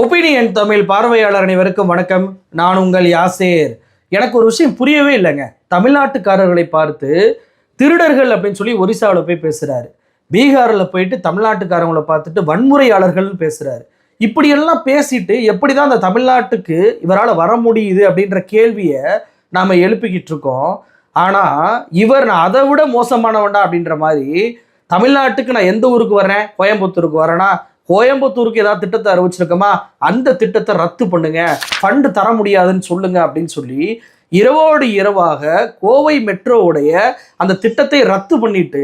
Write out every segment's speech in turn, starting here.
Opinion Tamil பார்வையாளர் அனைவருக்கும் வணக்கம். நான் உங்கள் யாசேர். எனக்கு ஒரு விஷயம் புரியவே இல்லைங்க. தமிழ்நாட்டுக்காரர்களை பார்த்து திருடர்கள் அப்படின்னு சொல்லி ஒரிசாவில் போய் பேசுகிறாரு பீகாரில் போயிட்டு தமிழ்நாட்டுக்காரங்களை பார்த்துட்டு வன்முறையாளர்கள்னு பேசுகிறாரு இப்படியெல்லாம் பேசிட்டு எப்படி தான் அந்த தமிழ்நாட்டுக்கு இவரால் வர முடியுது அப்படின்ற கேள்வியை நாம் எழுப்பிக்கிட்டு இருக்கோம். ஆனால் இவர் நான் அதை விட மோசமானவன்டா அப்படின்ற மாதிரி தமிழ்நாட்டுக்கு நான் எந்த ஊருக்கு வரேன் கோயம்புத்தூருக்கு வரேன்னா கோயம்புத்தூருக்கு ஏதாவது திட்டத்தை அறிவிச்சிருக்கோமா? அந்த திட்டத்தை ரத்து பண்ணுங்க. ஃபண்டு தர முடியாதுன்னு சொல்லுங்க அப்படின்னு சொல்லி இரவோடு இரவாக கோவை மெட்ரோவுடைய அந்த திட்டத்தை ரத்து பண்ணிட்டு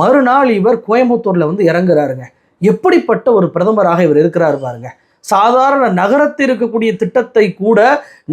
மறுநாள் இவர் கோயம்புத்தூர்ல வந்து இறங்குறாருங்க. எப்படிப்பட்ட ஒரு பிரதமராக இவர் இருக்கிறாரு பாருங்க. சாதாரண நகரத்தில் இருக்கக்கூடிய திட்டத்தை கூட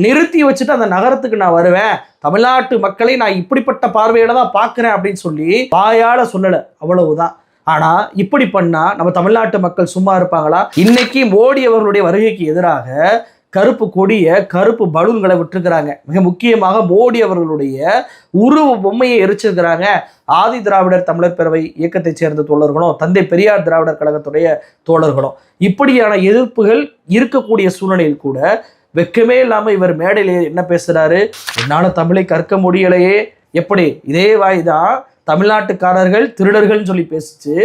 நிறுத்தி வச்சுட்டு அந்த நகரத்துக்கு நான் வருவேன். தமிழ்நாட்டு மக்களை நான் இப்படிப்பட்ட பார்வையில தான் பார்க்குறேன் அப்படின்னு சொல்லி வாயால சொல்லலை. அவ்வளவுதான். ஆனா இப்படி பண்ணா நம்ம தமிழ்நாட்டு மக்கள் சும்மா இருப்பாங்களா? இன்னைக்கு மோடி அவர்களுடைய வருகைக்கு எதிராக கருப்பு கொடிய கருப்பு பலூன்களை விட்டுருக்கிறாங்க. மிக முக்கியமாக மோடி அவர்களுடைய உருவ பொம்மையை எரிச்சிருக்கிறாங்க. ஆதி திராவிடர் தமிழர் பேரவை இயக்கத்தைச் சேர்ந்த தோழர்களும் தந்தை பெரியார் திராவிடர் கழகத்துடைய தோழர்களும். இப்படியான எதிர்ப்புகள் இருக்கக்கூடிய சூழ்நிலையில் கூட வெக்கமே இல்லாம இவர் மேடையில என்ன பேசுறாரு? என்னால தமிழை கற்க முடியலையே. எப்படி? இதே வாய் தான் தமிழ்நாட்டுக்காரர்கள் திருடர்கள்னு சொல்லி பேசிச்சு.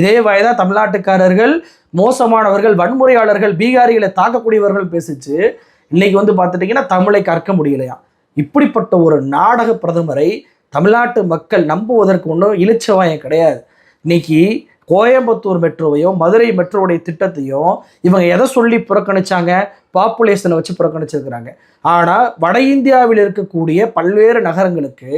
இதே வாய் தமிழ்நாட்டுக்காரர்கள் மோசமானவர்கள் வன்முறையாளர்கள் பீகாரிகளை தாக்கக்கூடியவர்கள் பேசிச்சு. இன்னைக்கு வந்து பார்த்துட்டிங்கன்னா தமிழை கற்க முடியலையா? இப்படிப்பட்ட ஒரு நாடக பிரதமரை தமிழ்நாட்டு மக்கள் நம்புவதற்கு ஒன்றும் இழிச்சவாயம் கிடையாது. இன்னைக்கு கோயம்புத்தூர் மெட்ரோவையும் மதுரை மெட்ரோவுடைய திட்டத்தையும் இவங்க எதை சொல்லி புறக்கணிச்சாங்க? பாப்புலேஷனை வச்சு புறக்கணிச்சிருக்கிறாங்க. ஆனால் வட இந்தியாவில் இருக்கக்கூடிய பல்வேறு நகரங்களுக்கு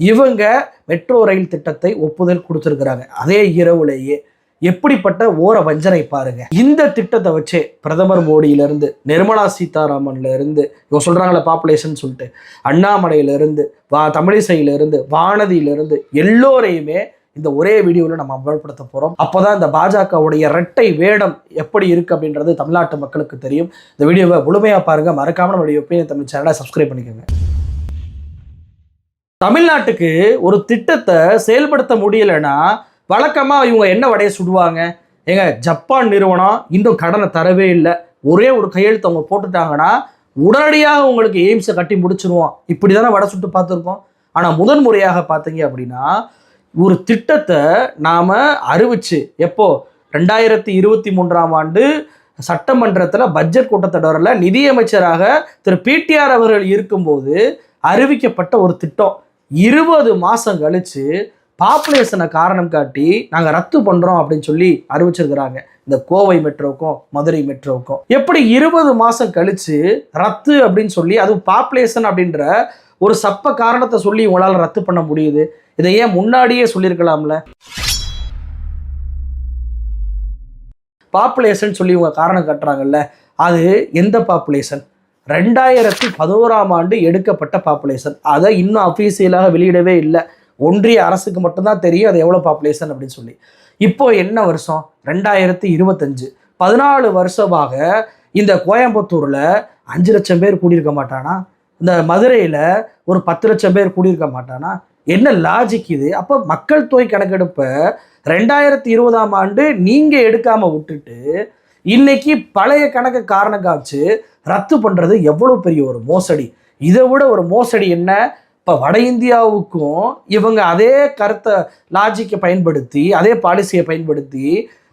இவங்க மெட்ரோ ரயில் திட்டத்தை ஒப்புதல் கொடுத்துருக்குறாங்க. அதே இரவுலேயே எப்படிப்பட்ட ஓர வஞ்சனை பாருங்க. இந்த திட்டத்தை வச்சே பிரதமர் மோடியிலிருந்து நிர்மலா சீதாராமன்ல இருந்து இவங்க சொல்றாங்களே பாப்புலேஷன் சொல்லிட்டு அண்ணாமலையிலேருந்து வா தமிழிசையிலேருந்து வானதியிலிருந்து எல்லோரையுமே இந்த ஒரே வீடியோவில் நம்ம அமல்படுத்த போகிறோம் அப்போ தான் இந்த பாஜகவுடைய இரட்டை வேடம் எப்படி இருக்குது அப்படின்றது தமிழ்நாட்டு மக்களுக்கு தெரியும். இந்த வீடியோவை முழுமையாக பாருங்கள் மறக்காமல் நம்மளுடைய ஒப்பீனியன் தமிழ் சேனலை சப்ஸ்கிரைப் பண்ணிக்கோங்க. தமிழ்நாட்டுக்கு ஒரு திட்டத்தை செயல்படுத்த முடியலைன்னா வழக்கமாக இவங்க என்ன வடையை சுடுவாங்க? ஏங்க ஜப்பான் நிறுவனம் இன்னும் கடனை தரவே இல்லை. ஒரே ஒரு கையெழுத்து அவங்க போட்டுட்டாங்கன்னா உடனடியாக உங்களுக்கு எய்ம்ஸை கட்டி முடிச்சிருவோம். இப்படி தானே வடை சுட்டு பார்த்துருக்கோம். ஆனால் முதன் முறையாக பார்த்தீங்க அப்படின்னா ஒரு திட்டத்தை நாம் அறிவிச்சு எப்போ? ரெண்டாயிரத்தி இருபத்தி மூன்றாம் ஆண்டு சட்டமன்றத்தில் பட்ஜெட் கூட்டத்தொடரில் நிதியமைச்சராக திரு பிடிஆர் அவர்கள் இருக்கும்போது அறிவிக்கப்பட்ட ஒரு திட்டம். இருபது மாதம் கழித்து பாப்புலேஷனை காரணம் காட்டி நாங்கள் ரத்து பண்ணுறோம் அப்படின்னு சொல்லி அறிவிச்சிருக்கிறாங்க. இந்த கோவை மெட்ரோக்கும் மதுரை மெட்ரோக்கும். எப்படி இருபது மாதம் கழித்து ரத்து அப்படின்னு சொல்லி அதுவும் பாப்புலேஷன் அப்படின்ற ஒரு சப்ப காரணத்தை சொல்லி உங்களால் ரத்து பண்ண முடியுது. இதை ஏன் முன்னாடியே சொல்லியிருக்கலாம்ல? பாப்புலேஷன் சொல்லி இவங்க காரணம் கட்டுறாங்கல்ல அது எந்த பாப்புலேஷன் ரெண்டாயிரத்தி பதினோராம் ஆண்டு எடுக்கப்பட்ட பாப்புலேஷன் அதை இன்னும் அஃபீஷியலாக வெளியிடவே இல்லை. ஒன்றிய அரசுக்கு மட்டும்தான் தெரியும் அது எவ்வளோ பாப்புலேஷன் அப்படின்னு சொல்லி. இப்போ என்ன வருஷம்? ரெண்டாயிரத்தி இருபத்தஞ்சு. பதினாலு வருஷமாக இந்த கோயம்புத்தூரில் அஞ்சு லட்சம் பேர் கூடியிருக்க மாட்டானா? இந்த மதுரையில் ஒரு பத்து லட்சம் பேர் கூடியிருக்க மாட்டானா? என்ன லாஜிக் இது? அப்போ மக்கள் தொகை கணக்கெடுப்பை ரெண்டாயிரத்தி இருபதாம் ஆண்டு நீங்கள் எடுக்காமல் விட்டுட்டு இன்னைக்கு பழைய கணக்கு காரணம் காமிச்சு ரத்து பண்ணுறது எவ்வளோ பெரிய ஒரு மோசடி. இதை விட ஒரு மோசடி என்ன? இப்போ வட இந்தியாவுக்கும் இவங்க அதே கருத்தை லாஜிக்கை பயன்படுத்தி அதே பாலிசியை பயன்படுத்தி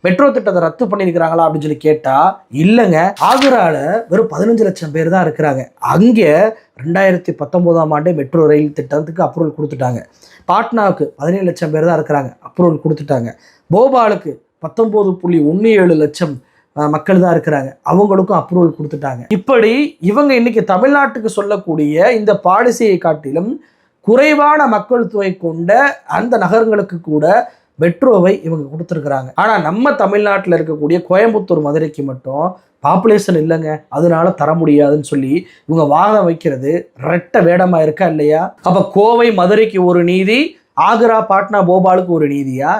மெட்ரோ திட்டத்தை ரத்து பண்ணியிருக்கிறாங்களா அப்படின்னு சொல்லி கேட்டால் இல்லைங்க. ஆக்ராவில் வெறும் பதினஞ்சு லட்சம் பேர் தான் இருக்கிறாங்க. அங்கே ரெண்டாயிரத்தி பத்தொம்போதாம் ஆண்டே மெட்ரோ ரயில் திட்டத்துக்கு அப்ரூவல் கொடுத்துட்டாங்க. பாட்னாவுக்கு பதினேழு லட்சம் பேர் தான் இருக்கிறாங்க. அப்ரூவல் கொடுத்துட்டாங்க. போபாலுக்கு பத்தொம்போது புள்ளி ஒன்று ஏழு லட்சம் மக்கள் தான் இருக்கிறாங்க. அவங்களுக்கும் அப்ரூவல் கொடுத்துட்டாங்க. இப்படி இவங்க இன்னைக்கு தமிழ்நாட்டுக்கு சொல்லக்கூடிய இந்த பாலிசியை காட்டிலும் குறைவான மக்கள் தொகை கொண்ட அந்த நகரங்களுக்கு கூட மெட்ரோவை இவங்க கொடுத்துருக்குறாங்க. ஆனால் நம்ம தமிழ்நாட்டில் இருக்கக்கூடிய கோயம்புத்தூர் மதுரைக்கு மட்டும் பாப்புலேஷன் இல்லைங்க. அதனால தர முடியாதுன்னு சொல்லி இவங்க வாதம் வைக்கிறது ரெட்ட வேடமாக இருக்கா இல்லையா? அப்போ கோவை மதுரைக்கு ஒரு நீதி ஆக்ரா பாட்னா போபாலுக்கு ஒரு நீதியா?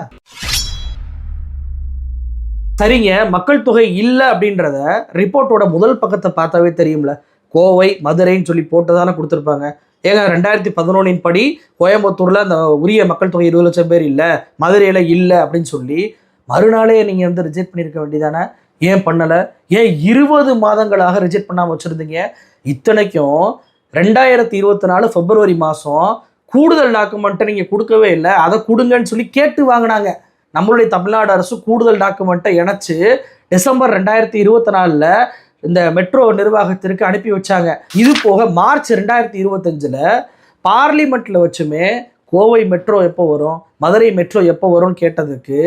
சரிங்க மக்கள் தொகை இல்லை அப்படின்றத ரிப்போர்ட்டோட முதல் பக்கத்தை பார்த்தாவே தெரியும்ல. கோவை மதுரைன்னு சொல்லி போட்டு தானே கொடுத்துருப்பாங்க. ஏங்க ரெண்டாயிரத்தி பதினொன்றின் படி கோயம்புத்தூரில் அந்த உரிய மக்கள் தொகை இருபது லட்சம் பேர் இல்லை மதுரையில் இல்லை அப்படின்னு சொல்லி மறுநாளே நீங்கள் வந்து ரிஜெக்ட் பண்ணியிருக்க வேண்டியதானே? ஏன் பண்ணலை? ஏன் இருபது மாதங்களாக ரிஜெக்ட் பண்ணாமல் வச்சுருந்தீங்க? இத்தனைக்கும் ரெண்டாயிரத்தி இருபத்தி நாலு பிப்ரவரி மாதம் கூடுதல் டாக்குமெண்ட்டை நீங்கள் கொடுக்கவே இல்லை. அதை கொடுங்கன்னு சொல்லி கேட்டு வாங்கினாங்க. நம்மளுடைய தமிழ்நாடு அரசு கூடுதல் டாக்குமெண்ட்டை இணைச்சு டிசம்பர் ரெண்டாயிரத்தி இருபத்தி நாலில் இந்த மெட்ரோ நிர்வாகத்திற்கு அனுப்பி வச்சாங்க. இது போக மார்ச் ரெண்டாயிரத்தி இருபத்தஞ்சில் பார்லிமெண்ட்டில் வச்சுமே கோவை மெட்ரோ எப்போ வரும் மதுரை மெட்ரோ எப்போ வரும்னு கேட்டதுக்கு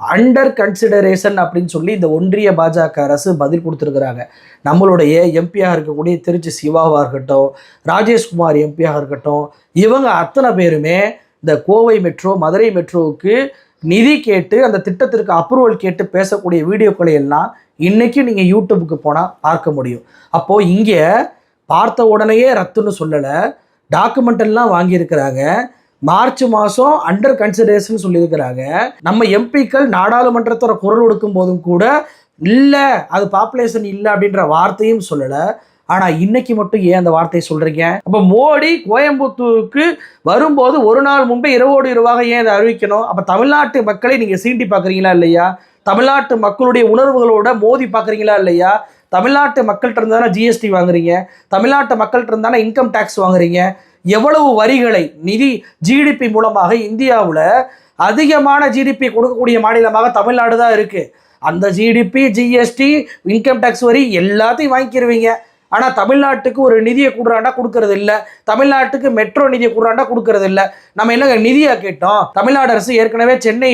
அண்டர் கன்சிடரேஷன் அப்படின்னு சொல்லி இந்த ஒன்றிய பாஜக அரசு பதில் கொடுத்துருக்குறாங்க. நம்மளுடைய எம்பியாக இருக்கக்கூடிய திருச்சி சிவாவாக இருக்கட்டும் ராஜேஷ்குமார் எம்பியாக இருக்கட்டும் இவங்க அத்தனை பேருமே இந்த கோவை மெட்ரோ மதுரை மெட்ரோவுக்கு நிதி கேட்டு அந்த திட்டத்திற்கு அப்ரூவல் கேட்டு பேசக்கூடிய வீடியோக்களை எல்லாம் இன்றைக்கி நீங்கள் யூடியூபுக்கு போனால் பார்க்க முடியும். அப்போது இங்கே பார்த்த உடனேயே ரத்துன்னு சொல்லலை. டாக்குமெண்ட் எல்லாம் வாங்கியிருக்கிறாங்க. மார்ச் மாதம் அண்டர் கன்சிடரேஷன் சொல்லியிருக்கிறாங்க. நம்ம எம்பிக்கள் நாடாளுமன்றத்தோட குரல் கொடுக்கும் போதும் கூட இல்லை அது பாப்புலேஷன் இல்லை அப்படின்ற வார்த்தையும் சொல்லலை. ஆனால் இன்னைக்கு மட்டும் ஏன் அந்த வார்த்தையை சொல்கிறீங்க அப்போ மோடி கோயம்புத்தூருக்கு வரும்போது ஒரு நாள் முன்பே இரவோடு இரவாக ஏன் அதை அறிவிக்கணும்? அப்போ தமிழ்நாட்டு மக்களை நீங்கள் சீண்டி பார்க்குறீங்களா இல்லையா? தமிழ்நாட்டு மக்களுடைய உணர்வுகளோட மோதி பார்க்குறீங்களா இல்லையா? தமிழ்நாட்டு மக்கள்கிட்ட இருந்தானே ஜிஎஸ்டி வாங்குறீங்க? தமிழ்நாட்டு மக்கள்கிட்ட இருந்தானே இன்கம் டேக்ஸ் வாங்குறீங்க? எவ்வளவு வரிகளை நிதி ஜிடிபி மூலமாக இந்தியாவில் அதிகமான ஜிடிபி கொடுக்கக்கூடிய மாநிலமாக தமிழ்நாடு தான் இருக்குது அந்த ஜிடிபி ஜிஎஸ்டி இன்கம் டேக்ஸ் வரி எல்லாத்தையும் வாங்கிக்கிருவீங்க. ஆனால் தமிழ்நாட்டுக்கு ஒரு நிதியை கொடுறாண்டா கொடுக்கறது இல்லை தமிழ்நாட்டுக்கு மெட்ரோ நிதியை கொடுறாண்டா கொடுக்கறது இல்லை நம்ம என்னங்க நிதியாக கேட்டோம்? தமிழ்நாடு அரசு ஏற்கனவே சென்னை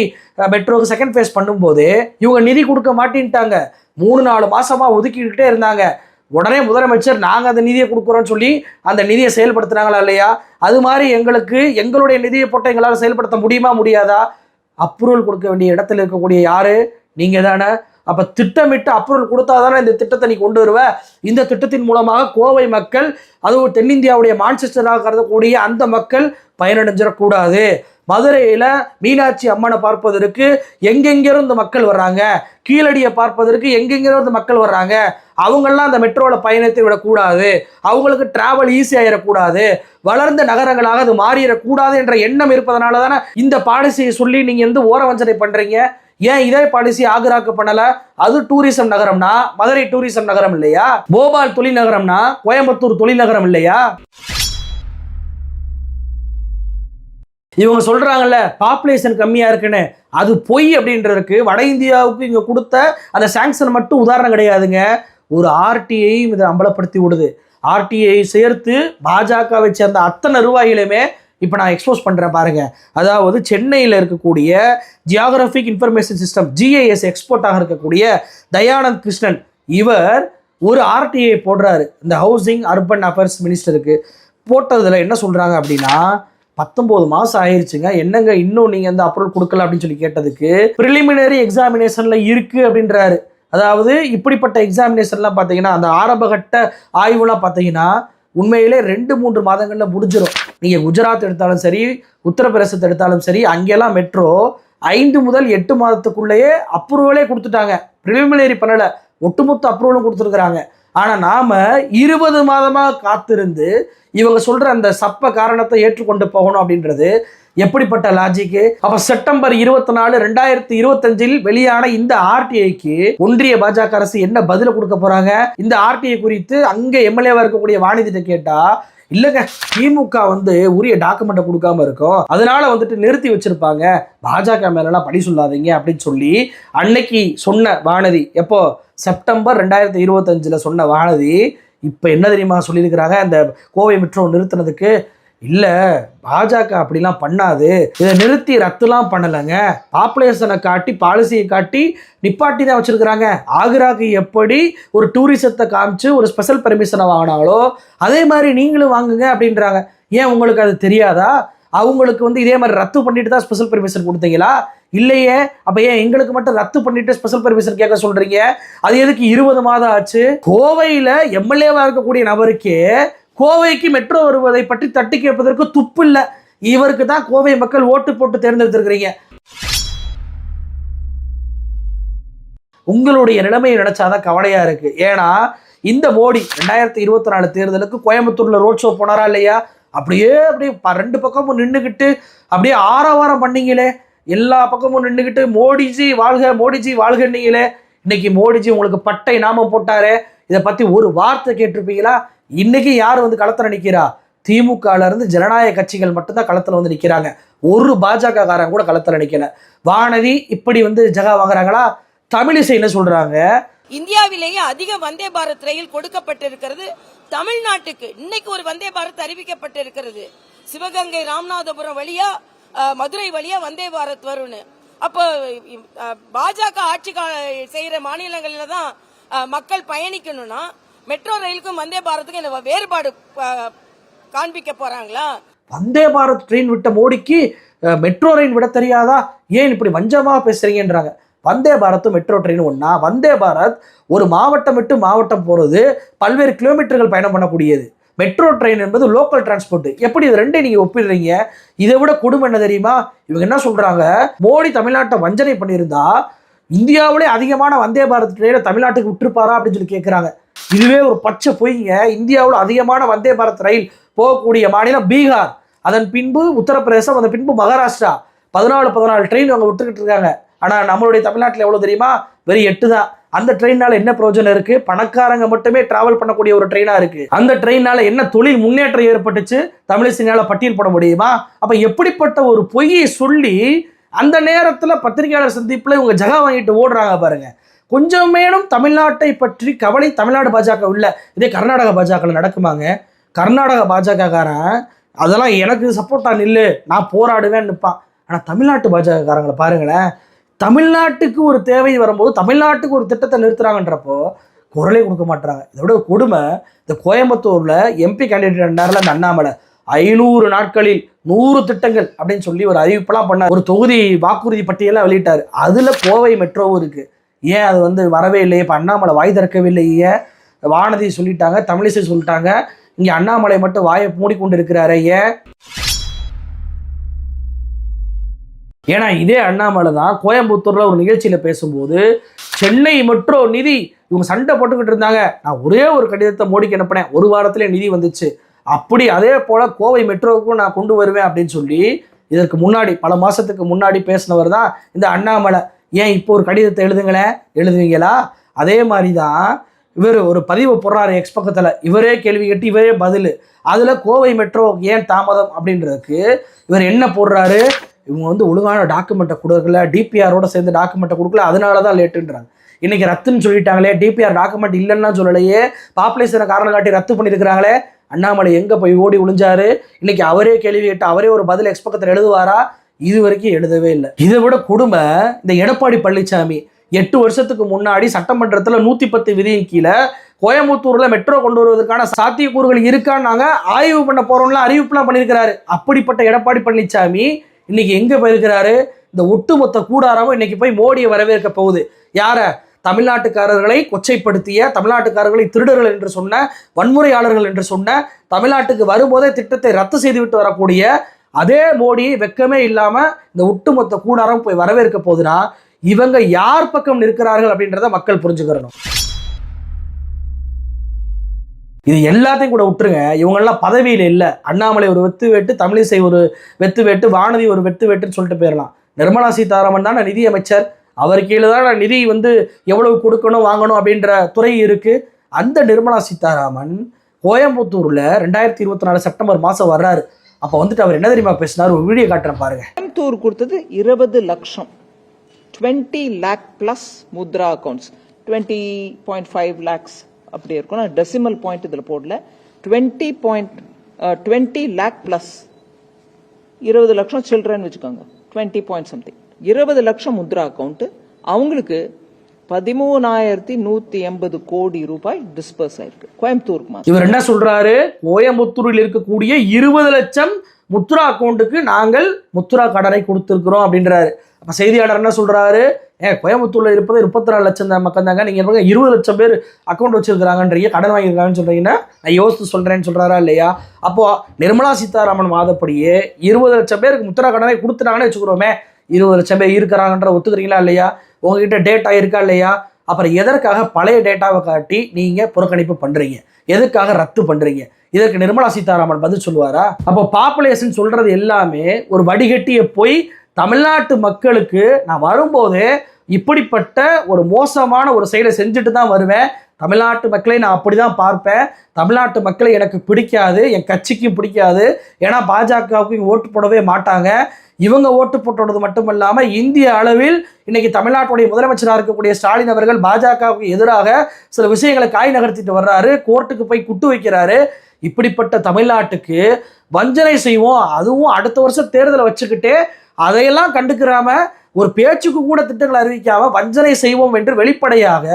மெட்ரோக்கு மெட்ரோவுக்கு செகண்ட் ஃபேஸ் பண்ணும்போது இவங்க நிதி கொடுக்க மாட்டேன்ட்டாங்க. மூணு நாலு மாசமா ஒதுக்கிக்கிட்டே இருந்தாங்க. உடனே முதலமைச்சர் நாங்கள் அந்த நிதியை கொடுக்குறோன்னு சொல்லி அந்த நிதியை செயல்படுத்துனாங்களா இல்லையா? அது மாதிரி எங்களுக்கு எங்களுடைய நிதியை போட்டு எங்களால் செயல்படுத்த முடியுமா முடியாதா? அப்ரூவல் கொடுக்க வேண்டிய இடத்துல இருக்கக்கூடிய யாரு? நீங்கள் தானே அப்ப திட்டமிட்டு அப்ரூவல் கொடுத்தா தானே இந்த திட்டத்தை நீ கொண்டு வருவ? இந்த திட்டத்தின் மூலமாக கோவை மக்கள் அதுவும் தென்னிந்தியாவுடைய மான்செஸ்டராக கருதக்கூடிய அந்த மக்கள் பயனடைஞ்சிடக்கூடாது. மதுரையில் மீனாட்சி அம்மனை பார்ப்பதற்கு எங்கெங்கிருந்து மக்கள் வர்றாங்க. கீழடியை பார்ப்பதற்கு எங்கெங்கிருந்து மக்கள் வர்றாங்க. அவங்கெல்லாம் அந்த மெட்ரோவில் பயணத்தை விடக்கூடாது. அவங்களுக்கு டிராவல் ஈஸியாகிடக்கூடாது வளர்ந்த நகரங்களாக அது மாறிடக்கூடாது என்ற எண்ணம் இருப்பதனால தானே இந்த பாலிசியை சொல்லி நீங்கள் வந்து ஓரவஞ்சனை பண்ணுறீங்க ஏன் இதே பாலிசி ஆக்ராக்கு பண்ணல? அது டூரிசம் நகரம்னா மதுரை டூரிசம் நகரம் இல்லையா? போபால் தொழில் நகரம்னா கோயம்புத்தூர் தொழில் நகரம் இல்லையா? இவங்க சொல்றாங்கல்ல பாப்புலேஷன் கம்மியா இருக்குன்னு. அது பொய் அப்படின்றதுக்கு வட இந்தியாவுக்கு இங்க கொடுத்த அந்த சாங்ஷன் மட்டும் உதாரணம் கிடையாதுங்க. ஒரு ஆர்டிஐயும் இதை அம்பலப்படுத்தி விடுது. ஆர்டிஐ சேர்த்து பாஜகவை சேர்ந்த அத்தனை நிர்வாகிகளுமே இப்போ நான் எக்ஸ்போஸ் பண்ணுறேன் பாருங்க. அதாவது சென்னையில் இருக்கக்கூடிய ஜியாகிரபிக் இன்ஃபர்மேஷன் சிஸ்டம் ஜிஐஎஸ் எக்ஸ்போர்ட்டாக இருக்கக்கூடிய தயானந்த் கிருஷ்ணன் இவர் ஒரு ஆர்டிஐ போடுறாரு. இந்த ஹவுசிங் அர்பன் அஃபேர்ஸ் மினிஸ்டருக்கு போட்டதில் என்ன சொல்கிறாங்க அப்படின்னா பத்தொம்போது மாதம் ஆயிடுச்சுங்க என்னங்க இன்னும் நீங்கள் அந்த அப்ரூவல் கொடுக்கல அப்படின்னு சொல்லி கேட்டதுக்கு ப்ரிலிமினரி எக்ஸாமினேஷனில் இருக்குது அப்படின்றாரு. அதாவது இப்படிப்பட்ட எக்ஸாமினேஷன்லாம் பார்த்தீங்கன்னா அந்த ஆரம்பகட்ட ஆய்வுலாம் பார்த்தீங்கன்னா உண்மையிலே ரெண்டு மூன்று மாதங்களில் முடிஞ்சிடும் நீங்கள் குஜராத் எடுத்தாலும் சரி உத்தரப்பிரதேசத்தை எடுத்தாலும் சரி அங்கெல்லாம் மெட்ரோ ஐந்து முதல் எட்டு மாதத்துக்குள்ளேயே அப்ரூவலே கொடுத்துட்டாங்க. ப்ரிலிமினரி பண்ணலை. ஒட்டுமொத்த அப்ரூவலும் கொடுத்துருக்குறாங்க. ஆனால் நாம் இருபது மாதமாக காத்திருந்து இவங்க சொல்கிற அந்த சப்ப காரணத்தை ஏற்றுக்கொண்டு போகணும் அப்படின்றது எப்படிப்பட்ட லாஜிக்கு அப்ப செப்டம்பர் இருபத்தி நாலு ரெண்டாயிரத்தி இருபத்தஞ்சில் வெளியான இந்த ஆர்டிஐக்கு ஒன்றிய பாஜக அரசு என்ன பதில கொடுக்க போறாங்க? இந்த ஆர்டிஐ குறித்து அங்க எம்எல்ஏவா இருக்கக்கூடிய வாணிதிட்ட கேட்டா இல்லைங்க திமுக வந்து உரிய டாக்குமெண்ட்டை கொடுக்காம இருக்கும். அதனால வந்துட்டு நிறுத்தி வச்சிருப்பாங்க. பாஜக மேலெல்லாம் பழி சொல்லாதீங்க அப்படின்னு சொல்லி அன்னைக்கு சொன்ன வானதி எப்போ? செப்டம்பர் ரெண்டாயிரத்தி இருபத்தஞ்சில் சொன்ன வானதி இப்போ என்ன தெரியுமா சொல்லியிருக்கிறாங்க? அந்த கோவை மெட்ரோ நிறுத்தினதுக்கு இல்லை பாஜக அப்படிலாம் பண்ணாது. இதை நிறுத்தி ரத்துலாம் பண்ணலைங்க. பாப்புலேஷனை காட்டி பாலிசியை காட்டி நிப்பாட்டி தான் வச்சுருக்குறாங்க. ஆக்ராக்கு எப்படி ஒரு டூரிசத்தை காமிச்சு ஒரு ஸ்பெஷல் பெர்மிஷனை வாங்கினாங்களோ அதே மாதிரி நீங்களும் வாங்குங்க அப்படின்றாங்க. ஏன் உங்களுக்கு அது தெரியாதா? அவங்களுக்கு வந்து இதே மாதிரி ரத்து பண்ணிட்டு தான் ஸ்பெஷல் பெர்மிஷன் கொடுத்தீங்களா? இல்லையே. அப்போ ஏன் எங்களுக்கு மட்டும் ரத்து பண்ணிட்டு ஸ்பெஷல் பெர்மிஷன் கேட்க சொல்றீங்க? அது எதுக்கு இருபது மாதம் ஆச்சு? கோவையில் எம்எல்ஏவாக இருக்கக்கூடிய நபருக்கே கோவைக்கு மெட்ரோ வருவதை பற்றி தட்டி கேட்பதற்கு துப்பு இல்லை இவருக்கு தான் கோவை மக்கள் ஓட்டு போட்டு தேர்ந்தெடுத்திருக்கிறீங்க. உங்களுடைய நிலைமையை நினைச்சாதான் கவலையா இருக்கு. ஏன்னா இந்த மோடி ரெண்டாயிரத்தி இருபத்தி நாலு தேர்தலுக்கு கோயம்புத்தூர்ல ரோட் ஷோ போனாரா இல்லையா? அப்படியே அப்படியே ப- ரெண்டு பக்கமும் நின்றுக்கிட்டு அப்படியே ஆரவாரம் பண்ணீங்களே. எல்லா பக்கமும் நின்றுக்கிட்டு மோடிஜி வாழ்க மோடிஜி வாழ்கன்னீங்களே இன்னைக்கு மோடிஜி உங்களுக்கு பட்டை நாம போட்டாரே. இதை பற்றி ஒரு வார்த்தை கேட்டிருப்பீங்களா? இன்னைக்கு யார் வந்து களத்தில் நிற்கிறா திமுகலேருந்து ஜனநாயக கட்சிகள் மட்டும்தான் களத்தில் வந்து நிற்கிறாங்க ஒரு பாஜக காரங்க கூட களத்தில் நிற்கல வானதி இப்படி வந்து ஜகா வாங்குறாங்களா? தமிழிசை என்ன சொல்றாங்க? இந்தியாவிலேயே அதிக வந்தே பாரத் ரயில் கொடுக்கப்பட்டிருக்கிறது. தமிழ்நாட்டுக்கு இன்னைக்கு ஒரு வந்தே பாரத் அறிவிக்கப்பட்டிருக்கிறது. சிவகங்கை ராமநாதபுரம் வழியா மதுரை வழியா வந்தே பாரத் வரும்னு. அப்போ பாஜக ஆட்சி கா- செய்யற மாநிலங்களில தான் மக்கள் பயணிக்கணும்னா மெட்ரோ ரயிலுக்கும் வந்தே பாரத்துக்கும் இந்த வேறுபாடு காண்பிக்க போறாங்களா? வந்தே பாரத் ட்ரெயின் விட்ட மோடிக்கு மெட்ரோ ரயில் விட தெரியாதா? ஏன் இப்படி வஞ்சமாக பேசுறீங்கன்றாங்க. வந்தே பாரத்தும் மெட்ரோ ட்ரெயின் ஒன்றா வந்தே பாரத் ஒரு மாவட்டம் விட்டு மாவட்டம் போகிறது பல்வேறு கிலோமீட்டர்கள் பயணம் பண்ணக்கூடியது. மெட்ரோ ட்ரெயின் என்பது லோக்கல் டிரான்ஸ்போர்ட். எப்படி இது ரெண்டையும் நீங்கள் ஒப்பிடுறீங்க? இதை விட கொடுமை என்ன தெரியுமா? இவங்க என்ன சொல்கிறாங்க மோடி தமிழ்நாட்டை வஞ்சனை பண்ணியிருந்தா இந்தியாவிலே அதிகமான வந்தே பாரத் ட்ரெயினை தமிழ்நாட்டுக்கு விட்டுருப்பாரா அப்படின்னு சொல்லி கேட்குறாங்க இதுவே ஒரு பச்சை பொய்ங்க. இந்தியாவில் அதிகமான வந்தே பாரத் ரயில் போகக்கூடிய மாநிலம் பீகார். அதன் பின்பு உத்தரப்பிரதேசம் அதன் பின்பு மகாராஷ்டிரா. பதினாலு பதினாலு ட்ரெயின் அவங்க விட்டுக்கிட்டு இருக்காங்க. ஆனால் நம்மளுடைய தமிழ்நாட்டில் எவ்வளோ தெரியுமா? வெறும் எட்டு தான். அந்த ட்ரெயினால என்ன பிரயோஜனம் இருக்கு? பணக்காரங்க மட்டுமே டிராவல் பண்ணக்கூடிய ஒரு ட்ரெயினாக இருக்கு. அந்த ட்ரெயினால என்ன தொழில் முன்னேற்றம் ஏற்பட்டுச்சு? தமிழிசைனால் பட்டியல் போட முடியுமா? அப்போ எப்படிப்பட்ட ஒரு பொய்யை சொல்லி அந்த நேரத்தில் பத்திரிகையாளர் சந்திப்பில் இவங்க ஜகா வாங்கிட்டு ஓடுறாங்க பாருங்க. கொஞ்சமேனும் தமிழ்நாட்டை பற்றி கவலை தமிழ்நாடு பாஜக இல்லை இதே கர்நாடக பாஜகவில் நடக்குமாங்க? கர்நாடக பாஜகக்காரன் அதெல்லாம் எனக்கு சப்போர்ட்டாக நில்லு நான் போராடுவேன்னு நிற்பான் ஆனால் தமிழ்நாட்டு பாஜகக்காரங்களை பாருங்களேன் தமிழ்நாட்டுக்கு ஒரு தேவை வரும்போது தமிழ்நாட்டுக்கு ஒரு திட்டத்தை நிறுத்துறாங்கன்றப்போ குரலே கொடுக்க மாட்டுறாங்க இதோட கொடுமை இந்த கோயம்புத்தூரில் எம்பி கேண்டிடேட் இருந்தார்ல அந்த அண்ணாமலை. ஐநூறு நாட்களில் நூறு திட்டங்கள் அப்படின்னு சொல்லி ஒரு அறிவிப்பெல்லாம் பண்ண ஒரு தொகுதி வாக்குறுதி பட்டியலாம் வெளியிட்டார். அதில் கோவை மெட்ரோவும் இருக்குது ஏன் அது வந்து வரவே இல்லையே? இப்போ அண்ணாமலை வாய் திறக்கவில்லையே வானதி சொல்லிட்டாங்க தமிழிசை சொல்லிட்டாங்க. இங்கே அண்ணாமலை மட்டும் வாயை மூடிக்கொண்டு இருக்கிறாரே ஏன்? ஏன்னா இதே அண்ணாமலை தான் கோயம்புத்தூரில் ஒரு நிகழ்ச்சியில் பேசும்போது சென்னை மெட்ரோ நிதி இவங்க சண்டை போட்டுக்கிட்டு இருந்தாங்க. நான் ஒரே ஒரு கடிதத்தை மோடிக்கு அனுப்பினேன். ஒரு வாரத்திலே நிதி வந்துச்சு. அப்படி அதே போல கோவை மெட்ரோவுக்கும் நான் கொண்டு வருவேன் அப்படின்னு சொல்லி இதற்கு முன்னாடி பல மாசத்துக்கு முன்னாடி பேசினவர் தான் இந்த அண்ணாமலை. ஏன் இப்போ ஒரு கடிதத்தை எழுதுங்களேன்? எழுதுவீங்களா? அதே மாதிரி தான் இவர் ஒரு பதிவு போடுறாரு எக்ஸ் பக்கத்தில். இவரே கேள்வி கேட்டு இவரே பதில். அதில் கோவை மெட்ரோ ஏன் தாமதம் அப்படின்றதுக்கு இவர் என்ன போடுறாரு? இவங்க வந்து ஒழுங்கான டாக்குமெண்ட்டை கொடுக்கல. டிபிஆரோட சேர்ந்து டாக்குமெண்ட்டை கொடுக்கல. அதனால தான் லேட்டுன்றாங்க இன்னைக்கு ரத்துன்னு சொல்லிட்டாங்களே. டிபிஆர் டாக்குமெண்ட் இல்லைன்னா சொல்லலையே. பாப்புலேஷனை காரணம் காட்டி ரத்து பண்ணியிருக்கிறாங்களே. அண்ணாமலை எங்கே போய் ஓடி ஒளிஞ்சாரு? இன்னைக்கு அவரே கேள்வி கேட்டு அவரே ஒரு பதில் எக்ஸ்பக்கத்தில் எழுதுவாரா? இது வரைக்கும் எழுதவே இல்லை. இதை விட கொடுமை இந்த எடப்பாடி பழனிசாமி எட்டு வருஷத்துக்கு முன்னாடி சட்டமன்றத்தில் நூற்றி பத்து விதியின் கீழே கோயம்புத்தூரில் மெட்ரோ கொண்டு வருவதற்கான சாத்தியக்கூறுகள் இருக்கான்னு நாங்கள் ஆய்வு பண்ண போகிறோம்ல அறிவிப்புலாம் பண்ணியிருக்கிறாரு. அப்படிப்பட்ட எடப்பாடி பழனிசாமி இன்னைக்கு எங்கே போயிருக்கிறாரு? இந்த ஒட்டுமொத்த கூடாரமும் இன்னைக்கு போய் மோடியை வரவேற்க போகுது. யாரை? தமிழ்நாட்டுக்காரர்களை கொச்சைப்படுத்திய தமிழ்நாட்டுக்காரர்களை திருடர்கள் என்று சொன்ன வன்முறையாளர்கள் என்று சொன்ன தமிழ்நாட்டுக்கு வரும்போதே திட்டத்தை ரத்து செய்துவிட்டு வரக்கூடிய அதே மோடி வெக்கமே இல்லாமல் இந்த ஒட்டுமொத்த கூடாரம் போய் வரவேற்க போதுன்னா இவங்க யார் பக்கம் நிற்கிறார்கள் அப்படின்றத மக்கள் புரிஞ்சுக்கிறணும் இது எல்லாத்தையும் கூட விட்டுருங்க. இவங்கெல்லாம் பதவியில் இல்லை. அண்ணாமலை ஒரு வெத்து வேட்டு தமிழிசை ஒரு வெத்து வேட்டு வானதி ஒரு வெத்து வேட்டுன்னு சொல்லிட்டு போயிடலாம் நிர்மலா சீதாராமன் தானே நிதி அமைச்சர் அவர் கீழே தான் நிதி வந்து எவ்வளவு கொடுக்கணும் வாங்கணும் அப்படின்ற துறை இருக்குது அந்த நிர்மலா சீதாராமன் கோயம்புத்தூரில் ரெண்டாயிரத்தி இருபத்தி நாலு செப்டம்பர் மாதம் வர்றாரு. அப்போ வந்துட்டு அவர் என்ன தெரியுமா பேசினார்? ஒரு வீடியோ காட்டுறேன் பாருங்க. கோயம்புத்தூர் கொடுத்தது இருபது லட்சம். Twenty lakh plus Mudra accounts twenty point five lakhs அப்படி இருக்கும். நான் டெசிமல் பாயிண்ட் இதில் போடல. Twenty point twenty lakh plus இருபது லட்சம் சில்ட்ரன் வச்சுக்கோங்க. Twenty point something. இருபது லட்சம் முத்ரா அக்கௌண்ட் அவங்களுக்கு பதிமூணாயிரத்தி நூத்தி எண்பது கோடி ரூபாய் டிஸ்பர்ஸ் ஆயிருக்கு. கோயம்புத்தூருக்கு இவர் என்ன சொல்றாரு? கோயம்புத்தூரில் இருக்கக்கூடிய இருபது லட்சம் முத்ரா அக்கௌண்ட்டுக்கு நாங்கள் முத்ரா கடனை கொடுத்துருக்குறோம் அப்படின்றாரு. அப்ப செய்தியாளர் என்ன சொல்றாரு? ஏன் கோயம்புத்தூர்ல இருப்பது முப்பத்தி நாலு லட்சம் தான் மக்கள் தாங்க நீங்க இருப்பாங்க இருபது லட்சம் பேர் அக்கௌண்ட் வச்சிருக்காங்கன்றீங்க கடன் வாங்கியிருக்காங்கன்னு சொல்றீங்கன்னா நான் யோசித்து சொல்றேன்னு சொல்றாரா இல்லையா? அப்போ நிர்மலா சீதாராமன் வாதப்படியே இருபது லட்சம் பேருக்கு முத்ரா கடனை கொடுத்துட்டாங்கன்னு வச்சுக்கிறோமே இருபது லட்சம் பேர் இருக்கிறாங்கன்ற ஒத்துக்கிறீங்களா இல்லையா? உங்ககிட்ட டேட்டா இருக்கா இல்லையா? அப்புறம் எதற்காக பழைய டேட்டாவை காட்டி நீங்கள் புறக்கணிப்பு பண்ணுறீங்க எதுக்காக ரத்து பண்ணுறீங்க இதற்கு நிர்மலா சீதாராமன் பதில் சொல்லுவாரா? அப்போ பாப்புலேஷன் சொல்கிறது எல்லாமே ஒரு வடிகட்டிய போய் தமிழ்நாட்டு மக்களுக்கு நான் வரும்போதே இப்படிப்பட்ட ஒரு மோசமான ஒரு செயலை செஞ்சுட்டு தான் வருவேன். தமிழ்நாட்டு மக்களை நான் அப்படி தான் பார்ப்பேன். தமிழ்நாட்டு மக்களை எனக்கு பிடிக்காது என் கட்சிக்கும் பிடிக்காது. ஏன்னா பாஜகவுக்கு ஓட்டு போடவே மாட்டாங்க. இவங்க ஓட்டு போட்டது மட்டும் இல்லாமல் இந்திய அளவில் இன்னைக்கு தமிழ்நாட்டுடைய முதலமைச்சராக இருக்கக்கூடிய ஸ்டாலின் அவர்கள் பாஜகவுக்கு எதிராக சில விஷயங்களை காய் நகர்த்திட்டு வர்றாரு கோர்ட்டுக்கு போய் குட்டு வைக்கிறாரு. இப்படிப்பட்ட தமிழ்நாட்டுக்கு வஞ்சனை செய்வோம். அதுவும் அடுத்த வருஷம் தேர்தலை வச்சுக்கிட்டே அதையெல்லாம் கண்டுக்கிறாம ஒரு பேச்சுக்கு கூட திட்டங்களை அறிவிக்காம வஞ்சனை செய்வோம் என்று வெளிப்படையாக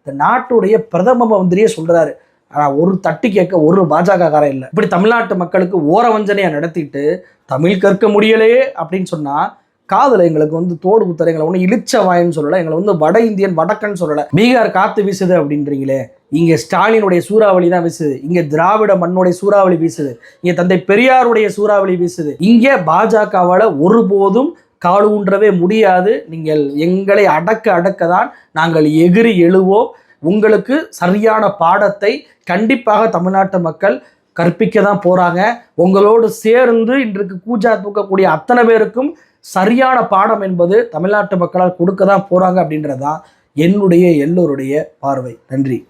இந்த நாட்டுடைய பிரதம மந்திரியே சொல்றாரு. ஆனால் ஒரு தட்டி கேட்க ஒரு பாஜக காரன் இல்லை. இப்படி தமிழ்நாட்டு மக்களுக்கு ஓர வஞ்சனையை நடத்திட்டு தமிழ் கற்க முடியலையே அப்படின்னு சொன்னால் காதல எங்களுக்கு வந்து தோடு குத்தரை எங்களை ஒன்றும் இழிச்ச வாயின்னு சொல்லலை எங்களை வந்து வட இந்தியன் வடக்கன்னு சொல்லலை. பீகார் காத்து வீசுது அப்படின்றீங்களே இங்கே ஸ்டாலினுடைய சூறாவளி தான் வீசுது இங்கே திராவிட மண்ணுடைய சூறாவளி வீசுது இங்கே தந்தை பெரியாருடைய சூறாவளி வீசுது. இங்கே பாஜகவால் ஒருபோதும் காலூன்றவே முடியாது. நீங்கள் எங்களை அடக்க அடக்க தான் நாங்கள் எகிரி எழுவோம். உங்களுக்கு சரியான பாடத்தை கண்டிப்பாக தமிழ்நாட்டு மக்கள் கற்பிக்க தான் போகிறாங்க உங்களோடு சேர்ந்து இன்றைக்கு கூஜா தூக்கக்கூடிய அத்தனை பேருக்கும் சரியான பாடம் என்பது தமிழ்நாட்டு மக்களால் கொடுக்க தான் போகிறாங்க அப்படின்றதான் என்னுடைய எல்லோருடைய பார்வை. நன்றி.